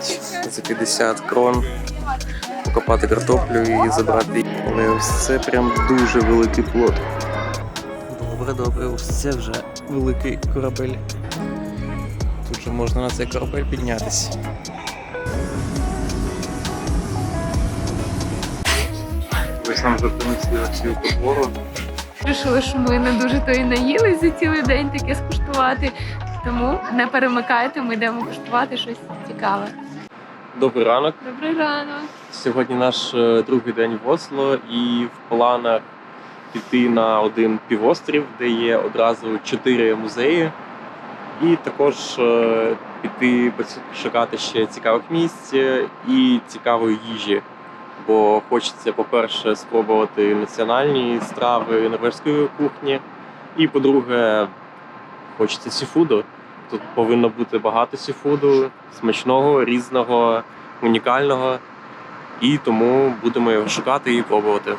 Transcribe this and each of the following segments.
навіть за 50 крон покопати картоплю і забрати. Але ось це прям дуже великий плод. Добре, добре, ось це вже великий корабель. Тут же можна на цей корабель піднятися. Ось нам вже принесли цю потвору. Вирішили, що ми не дуже то і наїли за цілий день таке скуштувати. Тому не перемикайте, ми йдемо куштувати щось цікаве. Добрий ранок. Добрий ранок. Сьогодні наш е, другий день в Осло, і в планах піти на один півострів, де є одразу чотири музеї, і також е, піти пошукати ще цікавих місць е, і цікавої їжі. Бо хочеться, по-перше, спробувати національні страви норвезької кухні, і по-друге, хочеться сіфуду. Тут повинно бути багато сіфуду, смачного, різного, унікального і тому будемо його шукати і пробувати.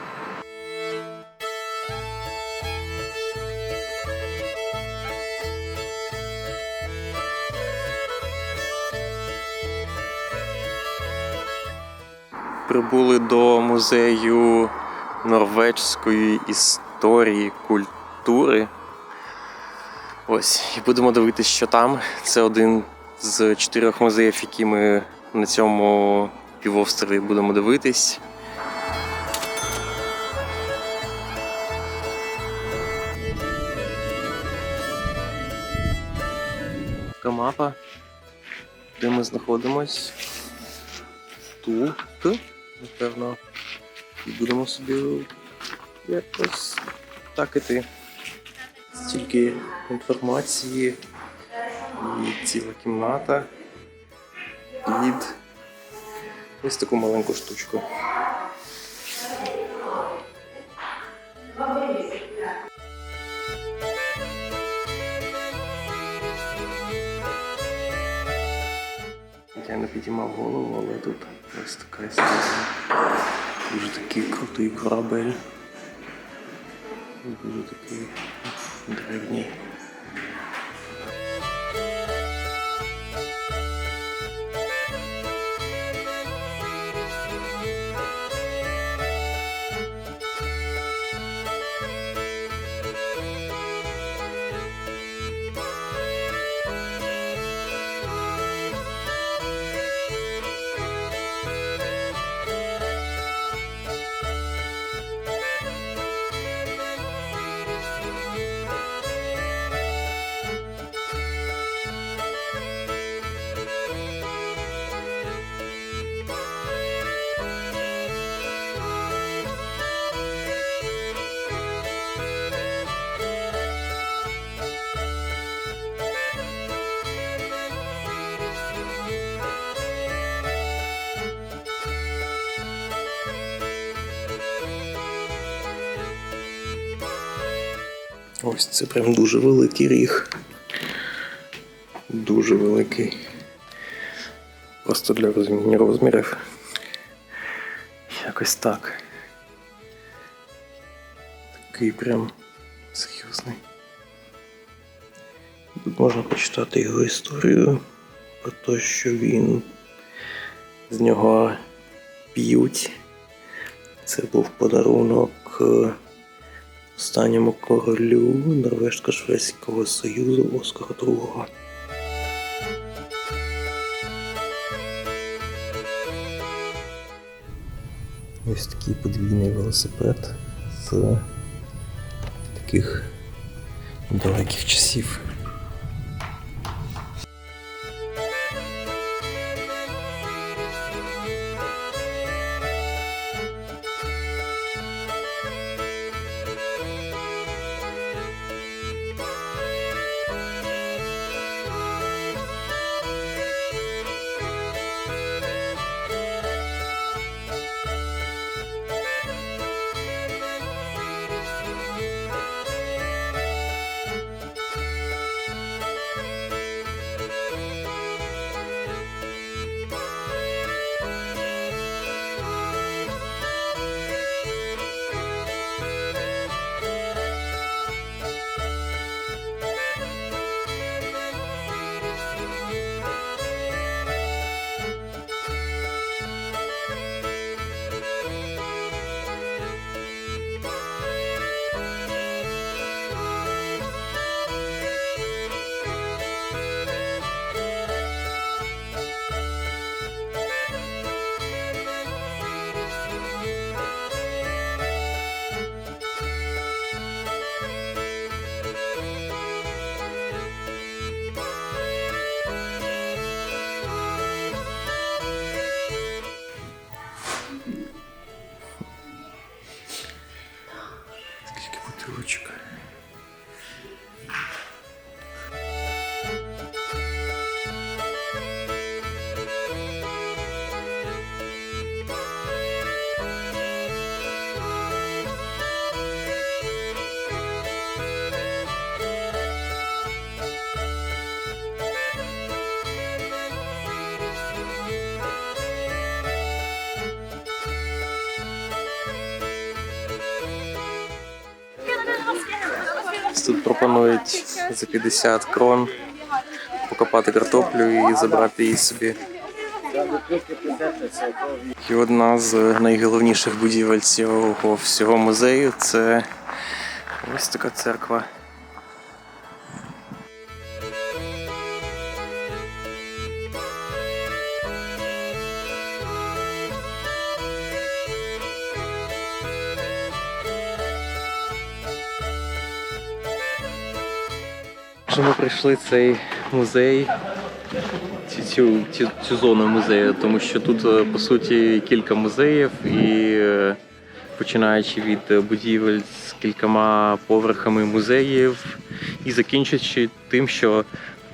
Прибули до музею норвезької історії культури. Ось, і будемо дивитися, що там. Це один з чотирьох музеїв, які ми на цьому півострові будемо дивитись. Така мапа, де ми знаходимось. Тут, напевно. І будемо собі якось так іти. Стільки інформації і ціла кімната під ось таку маленьку штучку. Я не підіймав голову, але тут ось така історія. Дуже такий крутий корабель. Дуже такий drevně. Ось це прям дуже великий ріг. Дуже великий. Просто для розуміння розмірів. Якось так. Такий прям серйозний. Тут можна почитати його історію про те, що він з нього п'ють. Це був подарунок. Останньому королю Норвежсько-Шведського Союзу Оскару II. Ось такий подвійний велосипед з таких далеких часів. Пропонують за 50 крон покопати картоплю і забрати її собі. І одна з найголовніших будівель цього всього музею це ось така церква. Вже ми прийшли цей музей, цю, цю, цю, зону музею, тому що тут е, по суті кілька музеїв і е, починаючи від будівель з кількома поверхами музеїв і закінчуючи тим, що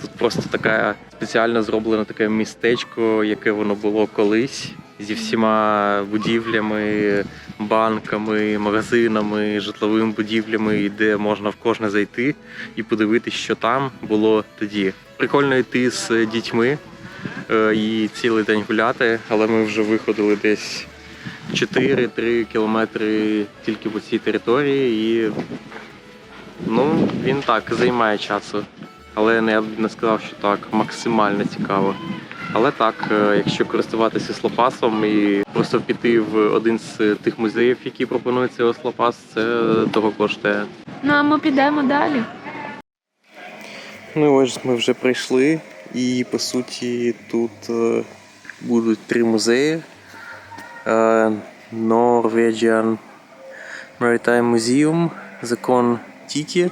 тут просто така спеціально зроблене таке містечко, яке воно було колись, зі всіма будівлями, банками, магазинами, житловими будівлями, де можна в кожне зайти і подивитися, що там було тоді. Прикольно йти з дітьми е, і цілий день гуляти, але ми вже виходили десь 4-3 кілометри тільки по цій території, і ну, він так займає часу. Але я б не сказав, що так максимально цікаво. Але так, е, якщо користуватися слопасом і просто піти в один з тих музеїв, які пропонує цей слопас, це того коштує. Ну а ми підемо далі. Ну ось ми вже прийшли, і по суті тут е, будуть три музеї: Е, Norwegian Maritime Museum, Закон Тікі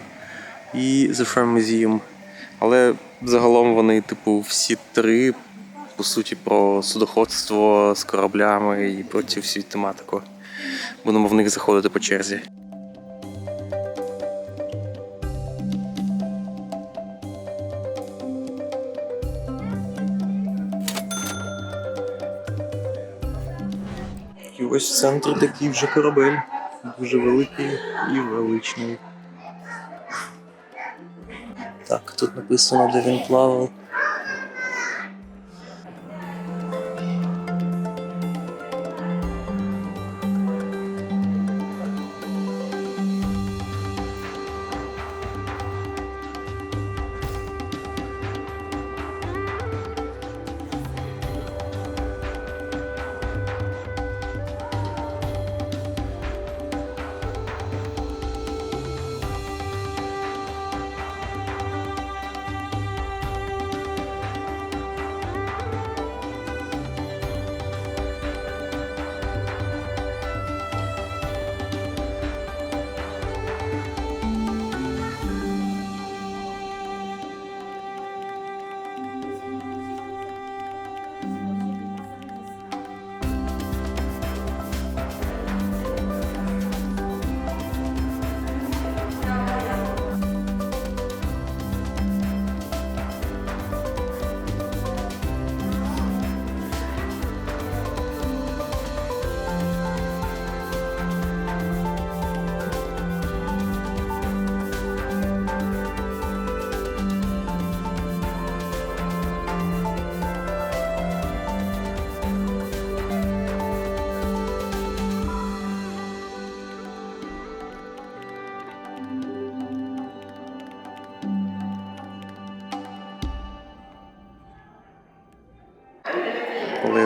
і The Firm Museum. Але загалом вони, типу, всі три, по суті, про судоходство з кораблями і про цю всю тематику. Будемо в них заходити по черзі. І ось в центрі такий вже корабель. Дуже великий і величний. Так, тут написано, де він плавав.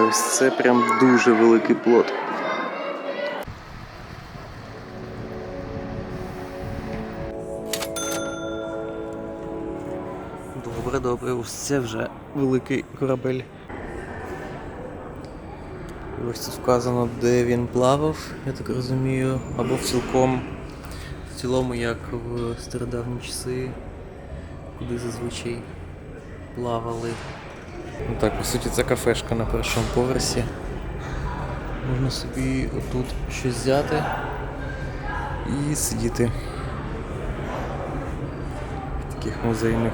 Ось це прям дуже великий плод. Добре, добре, ось це вже великий корабель. Ось тут вказано, де він плавав, я так розумію, або цілком, в цілому, як в стародавні часи, куди зазвичай плавали. Ну так, по суті, це кафешка на першому поверсі. Можна собі отут щось взяти і сидіти в таких музейних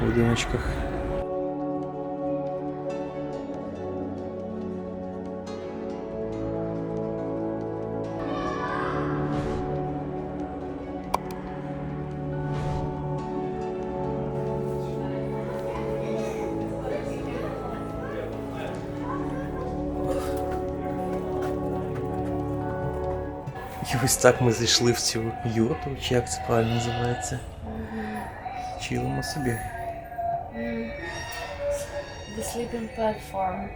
будиночках. І ось так ми зайшли в цю юрту, чи як це правильно називається. Чилимо собі. The sleeping platform.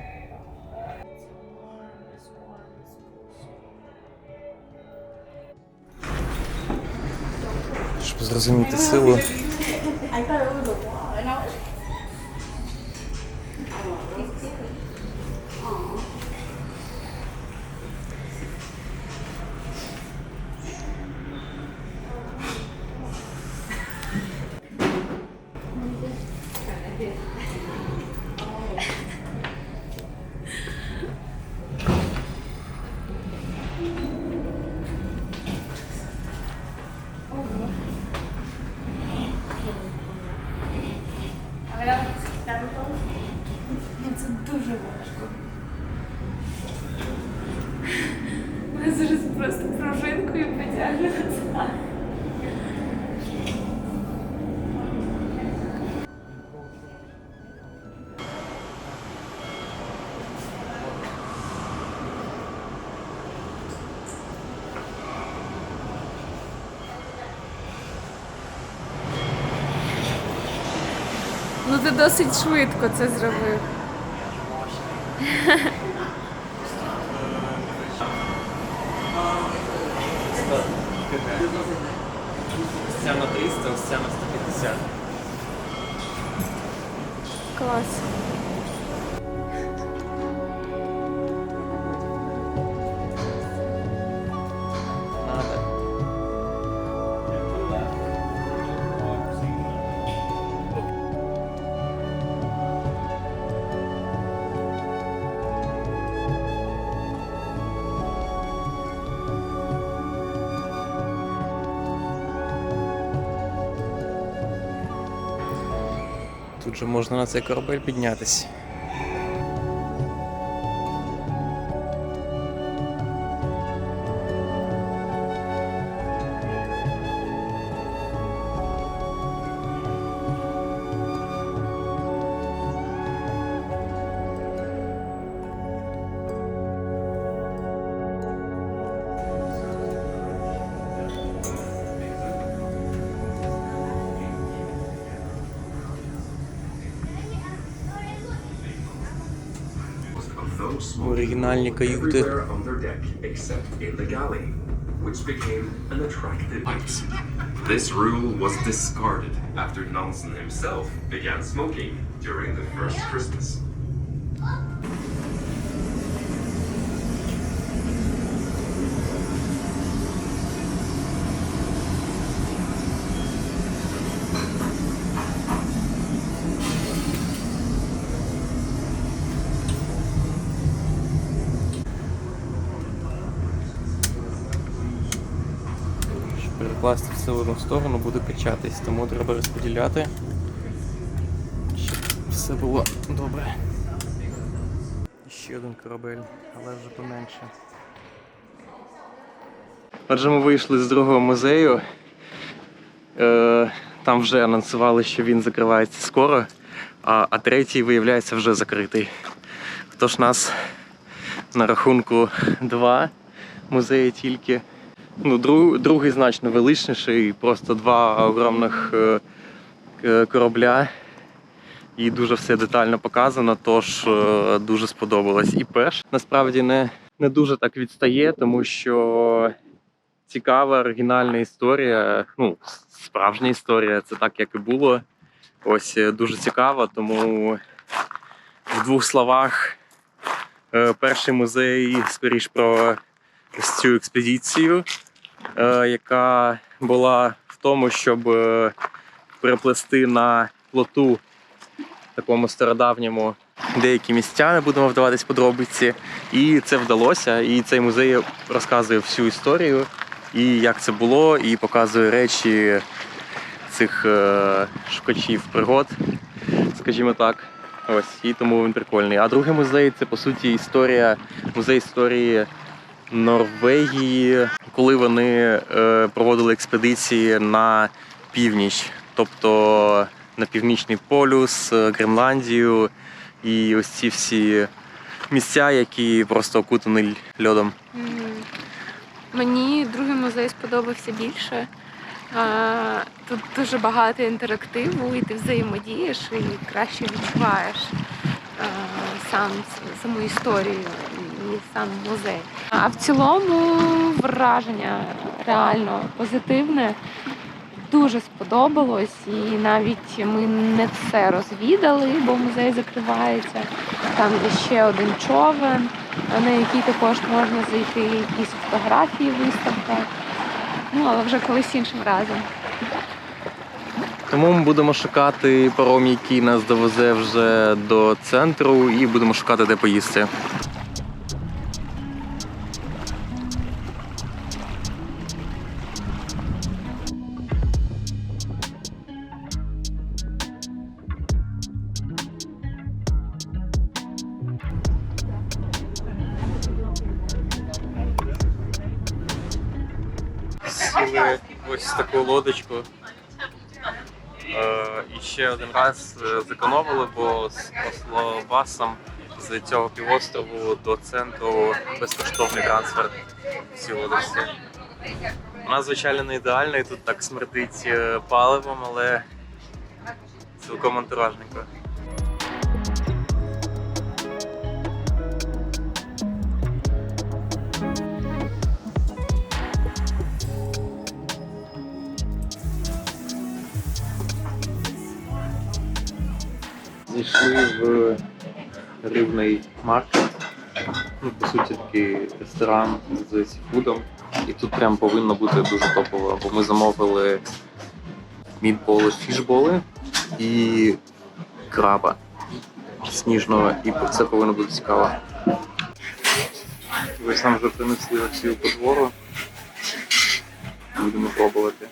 Щоб зрозуміти силу. Ти досить швидко це зробив. Ця на 300, ось ця на 150. Клас. Тут же можна на цей корабель піднятися. The galley, which became an attractive. This rule was discarded after Nansen himself began smoking during the first Christmas. Одну сторону, буде качатись, тому треба розподіляти, щоб все було добре. Ще один корабель, але вже поменше. Отже, ми вийшли з другого музею. Е, там вже анонсували, що він закривається скоро, а, а третій, виявляється, вже закритий. Тож нас на рахунку два музеї тільки. Ну, друг, другий значно величніший, просто два огромних е, е, корабля. І дуже все детально показано, тож е, дуже сподобалось. І перш насправді не, не дуже так відстає, тому що цікава оригінальна історія. Ну, справжня історія, це так, як і було. Ось дуже цікаво, тому в двох словах. Перший музей скоріш про ось цю експедицію, яка була в тому, щоб е, переплести на плоту такому стародавньому деякі місця, не будемо вдаватись подробиці. І це вдалося. І цей музей розказує всю історію, і як це було, і показує речі цих е, шукачів пригод, скажімо так. Ось, і тому він прикольний. А другий музей це по суті історія, музей історії Норвегії, коли вони е, проводили експедиції на північ, тобто на північний полюс, е, Гренландію і ось ці всі місця, які просто окутані льодом. Мені другий музей сподобався більше. Тут дуже багато інтерактиву, і ти взаємодієш і краще відчуваєш сам саму історію сам музей. А в цілому враження реально позитивне. Дуже сподобалось, і навіть ми не все розвідали, бо музей закривається. Там є ще один човен, на який також можна зайти, якісь фотографії, виставка. Ну, але вже колись іншим разом. Тому ми будемо шукати паром, який нас довезе вже до центру, і будемо шукати, де поїсти. Раз е, зекономили, бо з Ослобасом з цього півострову до центру безкоштовний трансфер в цій лодочці. Вона, звичайно, не ідеальна, і тут так смердить е, паливом, але цілком антуражненько. Зайшли в рибний маркет. Ну, по суті, такий ресторан з сіфудом. І тут прям повинно бути дуже топово, бо ми замовили мідболи, фішболи і краба сніжного, і це повинно бути цікаво. Ось нам вже принесли оцю подвору. Будемо пробувати.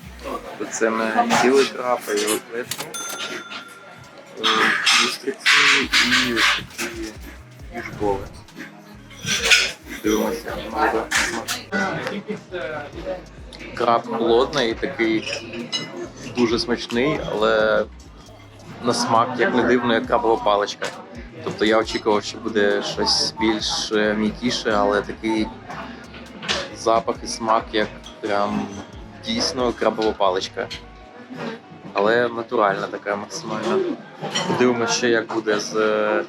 Це не цілий краб, а його клетку. Устриці і ось такі фішболи. Дивимося. Краб холодний такий дуже смачний, але на смак, як не дивно, як крабова паличка. Тобто я очікував, що буде щось більш м'якіше, але такий запах і смак, як прям дійсно крабова паличка. Але натуральна така максимально. Подивимося ще, як буде з е,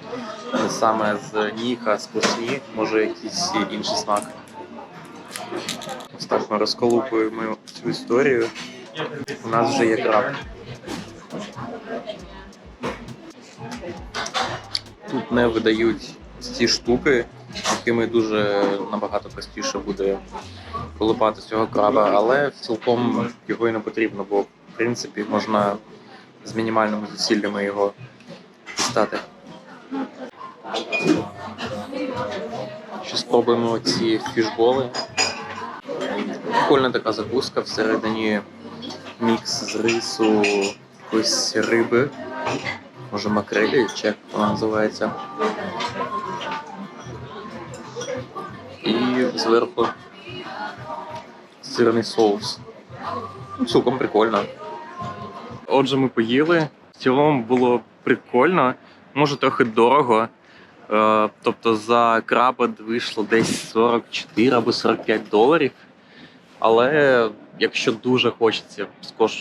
саме з ніг, а з плесні, може якийсь інший смак. Ось так ми розколупуємо цю історію. У нас вже є краб. Тут не видають ці штуки, якими дуже набагато простіше буде колупати цього краба, але цілком його і не потрібно, бо в принципі можна з мінімальними зусиллями його дістати. Ще спробуємо ці фішболи. Прикольна така закуска всередині мікс з рису, якоїсь риби, може макрелі, чи як вона називається. І зверху сирний соус. Ну, Цілком прикольно. Отже, ми поїли. В цілому було прикольно, може трохи дорого. Е, Тобто за краба вийшло десь 44 або 45 доларів. Але якщо дуже хочеться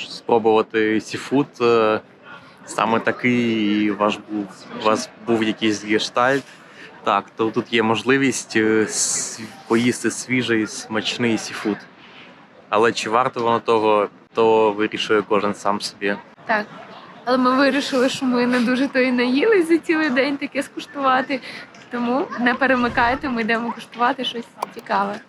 спробувати сіфуд, е, саме такий ваш був, у вас був якийсь гештальт, так, то тут є можливість е, поїсти свіжий смачний сіфуд. Але чи варто воно того, то вирішує кожен сам собі. Так. Але ми вирішили, що ми не дуже то і наїли за цілий день таке скуштувати. Тому не перемикайте, ми йдемо куштувати щось цікаве.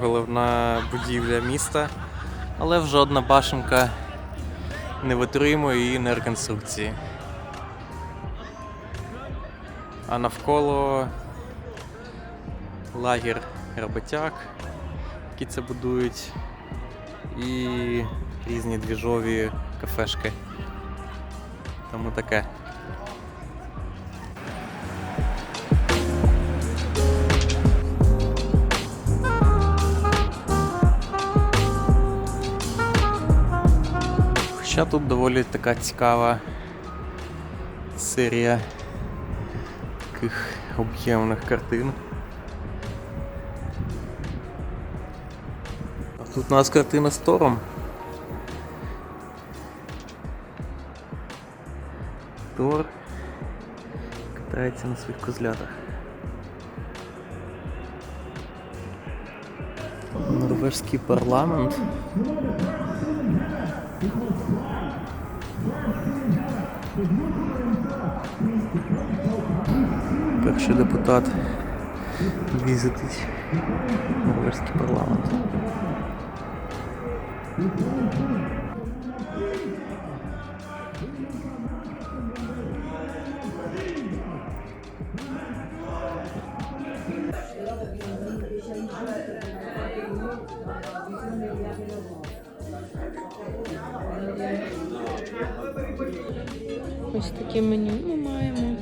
Головна будівля міста, але вже одна башенка не витримує її на реконструкції. А навколо лагер роботяг, які це будують. і різні двіжові кафешки. Тому таке. Хоча тут доволі така цікава серія таких об'ємних картин. А тут у нас картина з Тором. Тор катається на своїх козлятах. Норвежський парламент. Перший депутат візитить норвежський парламент. Ось таке меню ми маємо.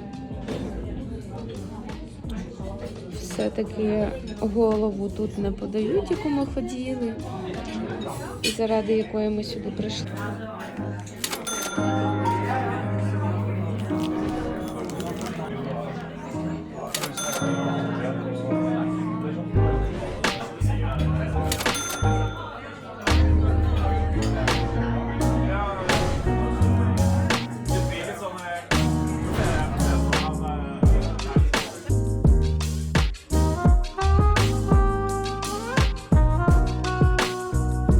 Все-таки голову тут не подають, яку ми ходили, заради якої ми сюди прийшли.